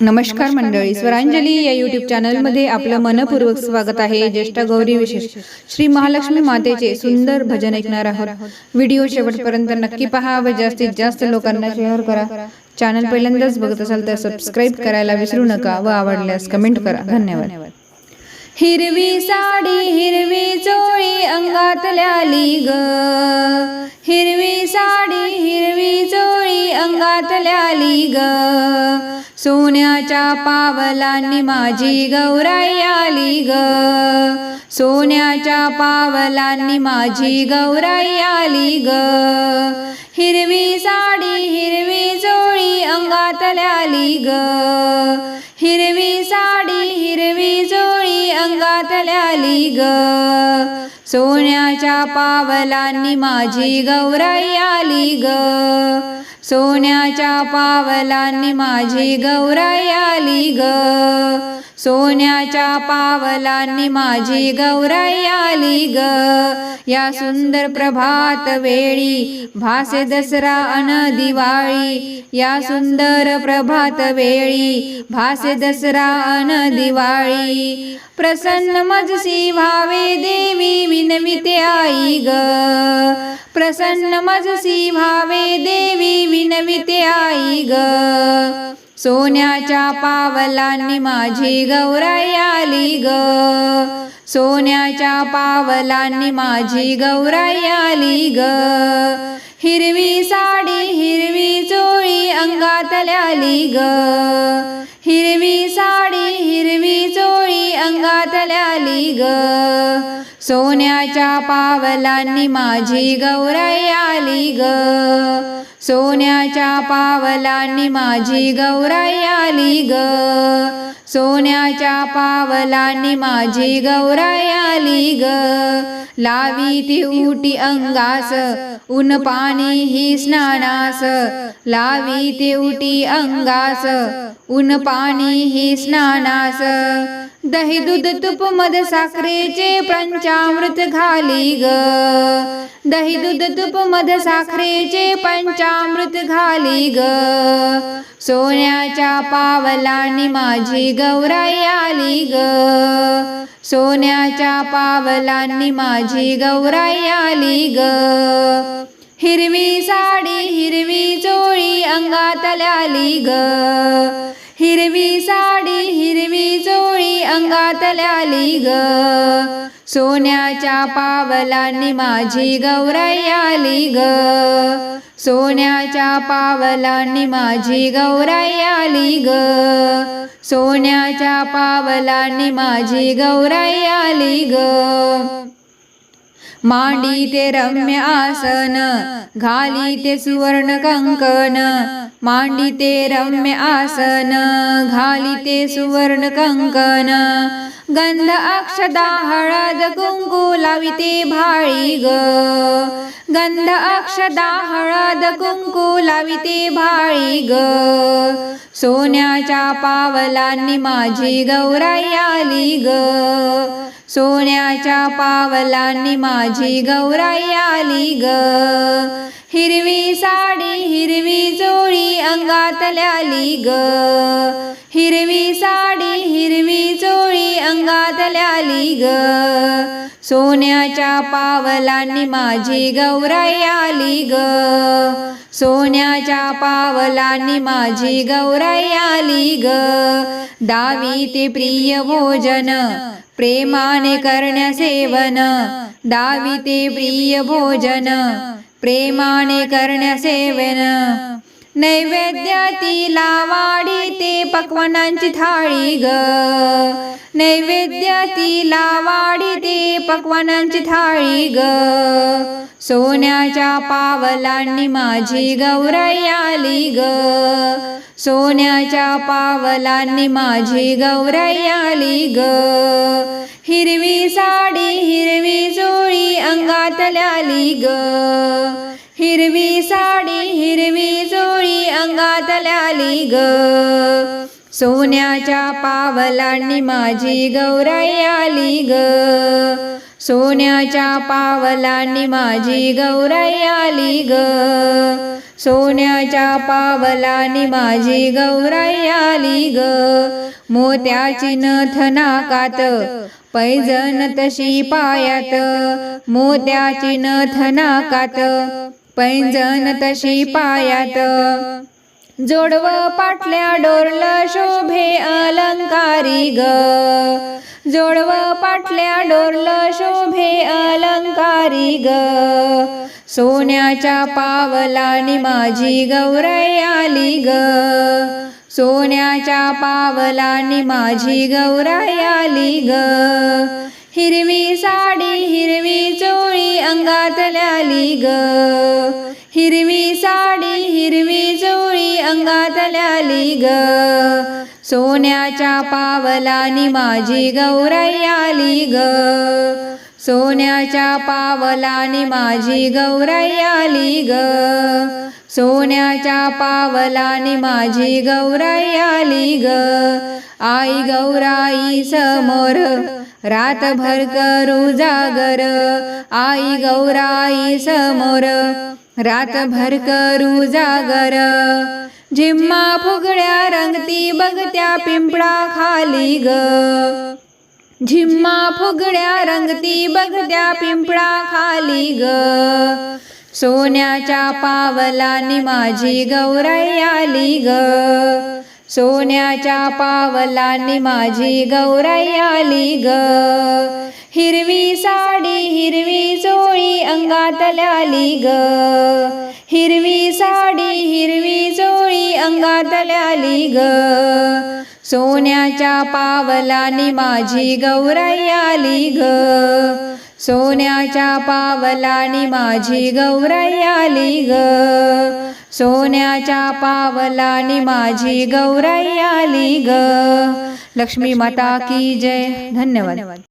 नमस्कार मंडळी स्वरांजली या युट्यूब चॅनलमध्ये आपलं मनपूर्वक स्वागत आहे. ज्येष्ठ गौरी विशेष श्री महालक्ष्मी मातेचे सुंदर भजन ऐकणार आहोत. व्हिडिओ शेवटपर्यंत नक्की पहा व जास्तीत जास्त लोकांना शेअर करा. चॅनल पहिल्यांदाच बघत असाल तर सबस्क्राईब करायला विसरू नका व आवडल्यास कमेंट करा. धन्यवाद. हिरवी साडी हिरवी चोळी अंगात ल्याली ग. हिरवी साडी हिरवी चोळी अंगात ग. सोन्याच्या पावलांनी माझी गौराई आली ग. सोन्याच्या पावलांनी माझी गौराई आली ग. हिरवी साडी हिरवी अंगातल्याली ग हिरवी साडी हिरवी जोळी अंगातल्याली ग सोन्याच्या पावलांनी माझी गौराई आली ग. सोन्याच्या पावलांनी माझी गौराई आली ग. सोन्याच्या पावलांनी माझी गौराई आली ग. या सुंदर प्रभात वेळी भासे दसरा अन दिवाळी. या सुंदर प्रभात वेळी भासे दसरा अन दिवाळी. प्रसन्न मजसी भावे देवी विनविते आई ग. प्रसन्न मजसी भावे देवी विनविते आई ग. सोन्याच्या पावलांनी माझी गौराई आली ग. सोन्याच्या पावलांनी माझी गौराई आली ग. हिरवी साडी हिरवी चोळी अंगातल्या आली ग. हिरवी साडी हिरवी चोळी अंगात ग. सोन्याच्या पावलांनी माझी गौराई आली ग. सोन्याच्या पावलांनी माझी गौराई आली ग. सोन्याच्या पावलांनी माझी गौराई आली ग. लावी ती उटी अंगास ऊन पाणी ही स्नानास. लावी ती उटी अंगास ऊन पाणी ही स्नानास. दही दूध तुप मध साखरेचे पंचामृत घाली ग. दही दूध तुप मध साखरेचे पंचामृत घाली ग. सोन्याच्या पावलांनी माझी गौराई आली ग. सोन्याच्या पावलांनी माझी गौराई आली ग. हिरवी साडी हिरवी चोळी अंगात आली ग. हिरवी साडी हिरवी जोळी अंगातल्या ग सोन्याच्या पावलांनी माझी गौराई आली ग सोन्याच्या पावलांनी माझी गौराई आली ग सोन्याच्या पावलांनी माझी गौराई आली ग मांडी ते रम्य आसन घाली ते सुवर्ण कंकण. मांडिते रम्य आसन घालिते सुवर्ण कंकन गंध अक्षदा हळद कुंकू लाविते भाळी ग. गंध अक्षदा हळद कुंकू लाविते भाळी ग. सोन्याच्या पावलांनी माझी गौराई आली ग. सोन्याच्या पावलांनी माझी गौराई आली ग. हिरवी साडी हिरवी चोळी अंगात ल्याली ग. हिरवी साडी हिरवी चोळी अंगात ल्याली ग. सोन्याच्या पावलांनी माझी गौराई आली ग. सोन्याच्या पावलांनी माझी गौराई आली ग. दावी ते प्रिय भोजन प्रेमाने करण्या सेवन. दावी ते प्रिय भोजन प्रेमाने करण्या सेवन नैवेद्यातीला वाढी पक्वनांची थाळी ग. नैवेद्यातीला वाढी पक्वनांची थाळी ग. सोन्याच्या पावलांनी माझी गौराई आली ग. सोन्याच्या पावलांनी माझी गौराई आली ग. हिरवी साडी हिरवी जोळी अंगात लाली ग. हिरवी साडी हिरवी जोळी अंगात लाली ग. सोन्याच्या पावलांनी माझी गौराई आली ग. सोन्याच्या पावलांनी माझी गौराई आली ग. सोन्याच्या पावलांनी माझी गौराई आली ग. मोत्याची नथ नाकात पैजन तशी पायात मोत्याची नथ नाकात पैंजन तशी पायात जोडव पाटल्या डोरल शोभे अलंकारी ग. जोडव पाटल्या डोरल शोभे अलंकारी ग. सोन्याच्या पावलानी माझी गौराई आली ग. सोन्याच्या पावलांनी माझी गौराई आली ग. हिरवी साडी हिरवी चोळी अंगात ल्याली ग. हिरवी साडी हिरवी चोळी अंगात ल्याली ग. सोन्याच्या पावलांनी माझी गौराई आली ग. सोन्याच्या पावलांनी माझी गौराई आली ग. सोन्याच्या पावलानी माझी गौराई आली ग. आई गौराई समोर रातभर करू जागर. आई गौराई समोर रातभर करू जागर. झिम्मा फुगड्या रंगती बघत्या पिंपळा खाली ग. झिम्मा फुगड्या रंगती बघत्या पिंपळा खाली ग. सोन्याच्या पावलानी माझी गौराई आली ग. सोन्याच्या पावलानी माझी गौराई आली ग. हिरवी साडी हिरवी चोळी अंगातल्या आली ग. हिरवी साडी हिरवी चोळी अंगातल्या आली ग. सोन्याच्या पावलानी माझी गौराई आली ग. सोन्याच्या पावलानी माझी गौराई आली ग. सोन्याच्या पावलानी माझी गौराई आली ग. लक्ष्मी माता की जय. धन्यवाद.